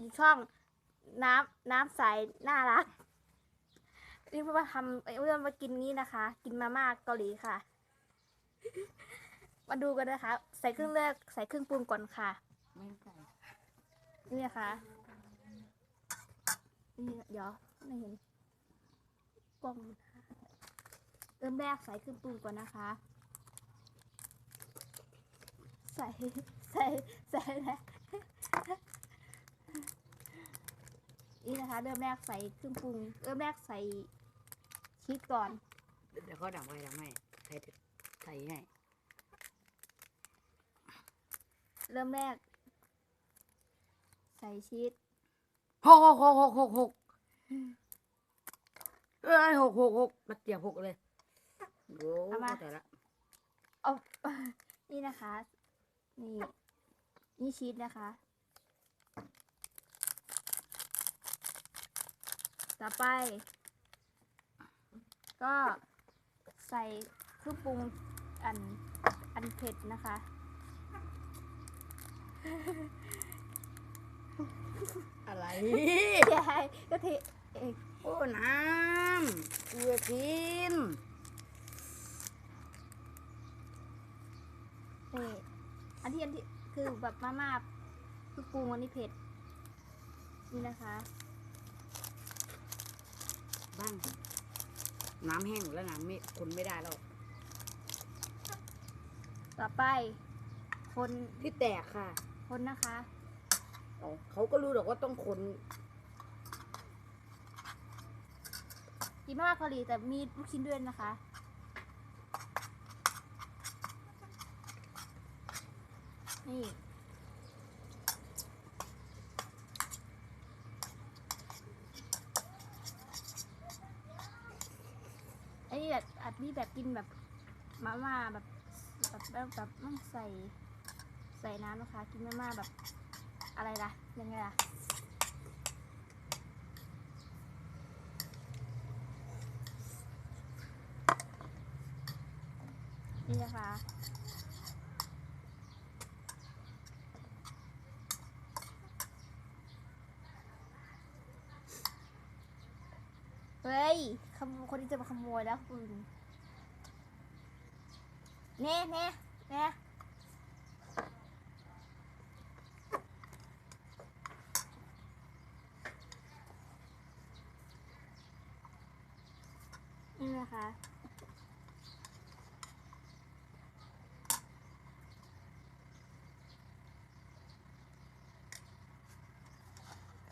อยู่ช่องน้ำน้ำใสน่ารักนี่เพื่อนมาทำเอ้ยเพื่อนมากินนี้นะคะ กินมาม่าเกาหลีค่ะ มาดูกันนะคะ ใส่เครื่องเลือกใส่เครื่องปรุงก่อนค่ะนี่นะคะนี่เดี๋ยวไม่เห็นกล้องเริ่มแรกใส่เครื่องปรุงก่อนนะคะ ใส่ใส่ใส่แล้ว นี่นะคะ เริ่มแรกใส่เครื่องปรุง เริ่มแรกใส่ชีสก่อน เดี๋ยวเขาดับไฟทำให้ใครจะใส่ให้เริ่มแรก ใส่ชีสหกหกหกหกหกหกเอ้ยหกหกหกมาเจียบหกเลยโอ้เข้าใจละเอานี่นะคะ นี่ นี่ชีสนะคะ ต่อไป ก็ใส่เครื่องปรุงอันอันเผ็ดนะคะ อะไรยายก็เทเองโอ้น้ำเกลือทินนี่อันที่อันที่คือแบบมาม่าเครื่องปรุงอันนี้เผ็ดนี่นะคะ บ้าง น้ำแห้งหมดแล้วน้ำไม่คนไม่ได้แล้ว ต่อไป คนที่แตกค่ะคนนะคะเอาเขาก็รู้หรอกว่าต้องคนกินมาม่าเกาหลีแต่มีลูกชิ้นด้วยนะคะ นี่อัน นี้แบบอัดนี่แบบกินแบบมาม่าแบบแบบแบบแบบต้องใส่ใส่น้ำนะคะ กินมาม่าแบบอะไรล่ะยังไงล่ะนี่นะคะเฮ้ยขโมยคนที่จะมาขโมยแล้วคุณ เน่เน่เน่นี่นะคะ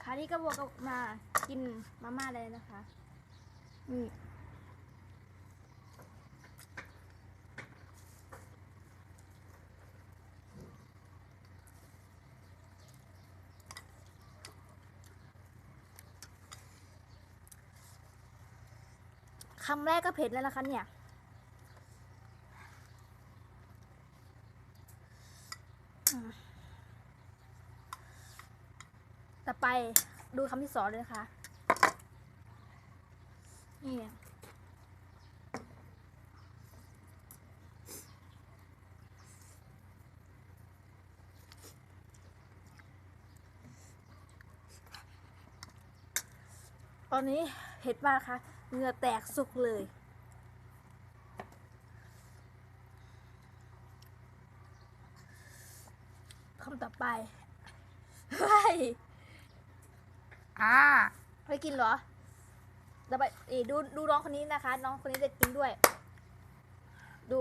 คราวนี้ก็บวกกับมากินมาม่าเลยนะคะนี่ คำแรกก็เผ็ดแล้วนะคะเนี่ย ต่อไปดูคำที่สองเลยนะคะ นี่ตอนนี้เผ็ดมากนะคะ เหงื่อแตกสุกเลย คำต่อไปเฮ้ยอ่าไม่กินเหรอต่อไปเอยดูดูน้องคนนี้นะคะ น้องคนนี้จะกินด้วย ดู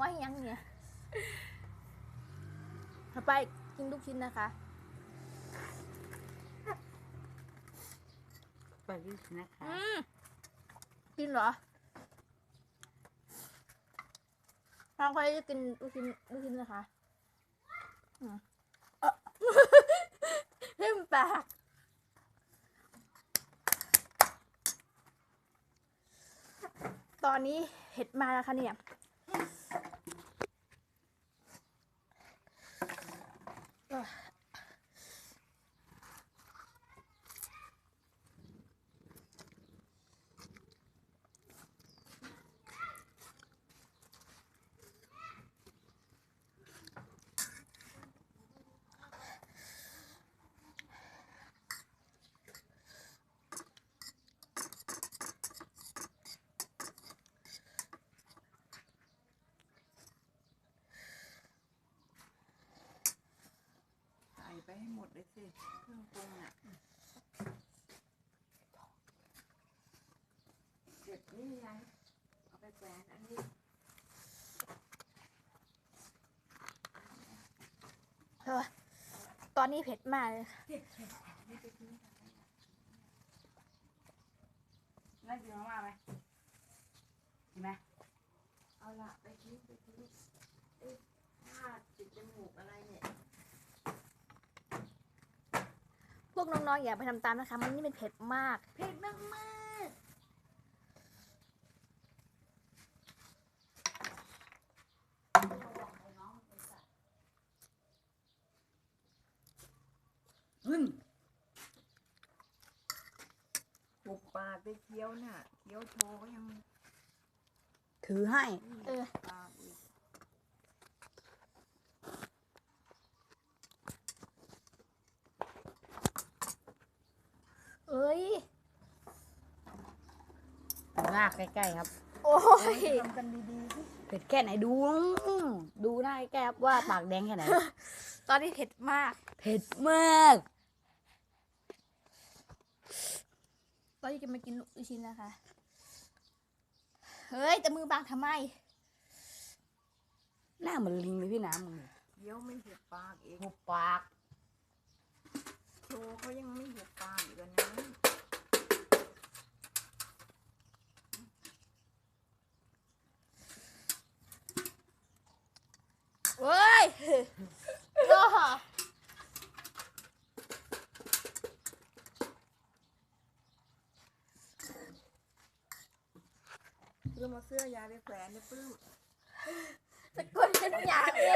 ว่ายังเนี่ยไปกินลูกชิ้นนะคะ ไปลูกชิ้นนะคะอืมกินเหรอทางใครจะกินลูกชิ้นลูกชิ้นนะคะเล่มปากตอนนี้เห็ดมาแล้วค่ะเนี่ย เอ้อใส่ไปให้หมด เลยสิเครื่องปรุงอะเก็บนี่ไงเอาไปแขวนอันนี้เอ้อตอนนี้เผ็ดมากเลยค่ะน่ากินมากๆไหมกินไหมเอาละไปทิ้งไปทิ้งเอ๊ะผ้าติดจมูกอะไรเนี่ย พ วกน้องๆอย่าไปทำตามนะคะ มันนี่เป็นเผ็ดมาก เผ็ดมากมากอืมๆปุบปากไปเคี้ยวน่ะเคี้ยวโชว์ก็ยังถือให้ เออ ปากอีก เอ้ย หน้าใกล้ๆครับ โอ้ยทำกันดีๆสิเผ็ดแค่ไหนดูอื้อดูหน้าใกล้ๆครับว่าปากแดงแค่ไหน ตอนนี้เผ็ดมาก เผ็ดมาก ตอนนี้จะมากินลูกชิ้นแล้วค่ะ เฮ้ย แต่มือบางทำไม หน้าเหมือนลิงเลยพี่น้ำมึงเคี้ยวไม่หุบปากเองหุบปาก โชว์เขายังไม่หุบปากอีกอะนะ เฮ้ยโอ้ปื้มเอาเสื้อยายไปแขวนเนี่ยปื้มสะกดเป็นอย่างนี้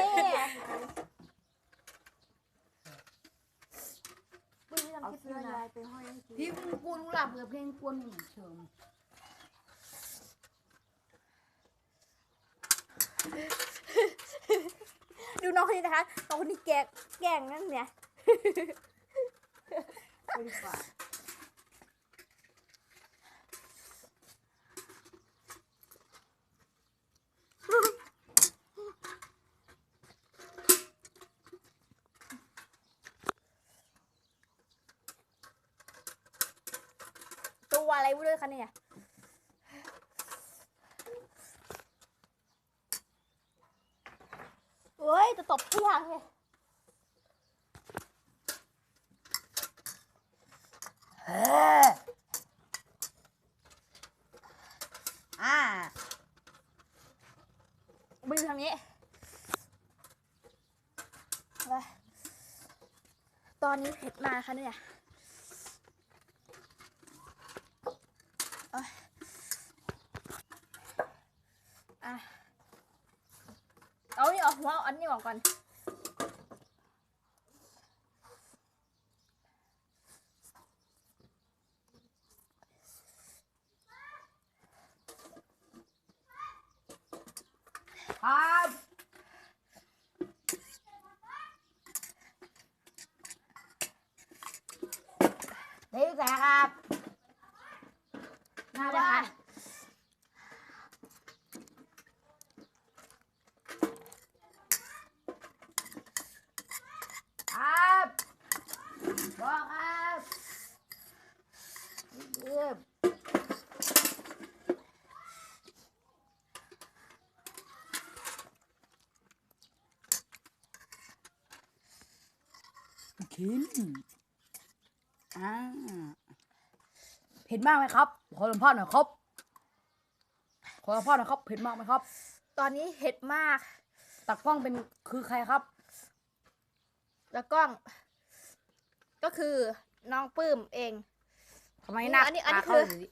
ปุ้ยเอาทำคลิปเสื้อด้วยนะยายไปห้อยให้ทีพี่กวนกุหลาบเปิดเพลงกวนเหมือนเชิง ดูน้อง คนนี้นะคะน้องคนนี้แกงแกงนั่นเนี่ย ไปดีกว่าตัวอะไรวะเลยคะเนี่ย เฮ้ย จะ ตบทุกอย่างเลยเอออ่าไปดูทางนี้ไปตอนนี้เผ็ดมากค่ะเนี่ยเอ้ยอะ เอานี่ออกหัวเอาอันนี้ออกก่อน ครับเด็กแสครับหน้าบ้าน ครับบอกครับเยี่ยม กินอ่า เผ็ดมากไหมครับ ขอสัมภาษณ์หน่อยครับ ขอสัมภาษณ์หน่อยครับ เผ็ดมากไหมครับ ตอนนี้เผ็ดมาก ตักกล้องเป็นคือใครครับ แล้วกล้อง ก็คือน้องปื้มเองทำไมหน้าอันนี้อันนี้ตาเขาคือยู่ดี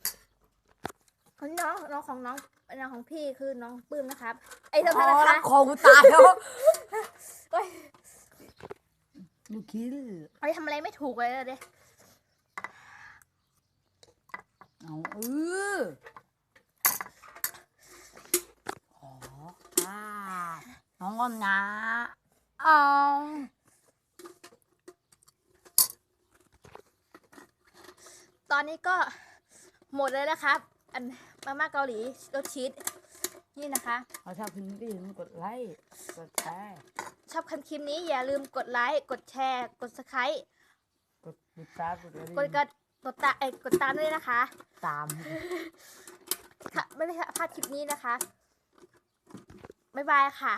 คนนี้น้องน้องของน้องน้องของพี่คือน้องปื้มนะครับ ไอ้เท่านั้นนะคะคอกูตายแล้ว เฮ้ยลูกคิดไอ้ทำอะไรไม่ถูกเลยเด้เอาเออขออ่าน้องอ้อมนะเอาตอนนี้ก็หมดเลยนะครับ อันมาม่าเกาหลีรสชีสนี่นะคะเราชอบคลิปนี้ก็อย่าลืมกดไลค์ กดแชร์ ชอบคันคลิปนี้อย่าลืมกดไลค์กดแชร์ กดสไครต์กดติดตามกดกระดิ่งกดกระกดตาเอ้ยกดตามด้วยนะคะตาม ค่ะไม่ได้พลาดคลิปนี้นะคะบ๊ายบายค่ะ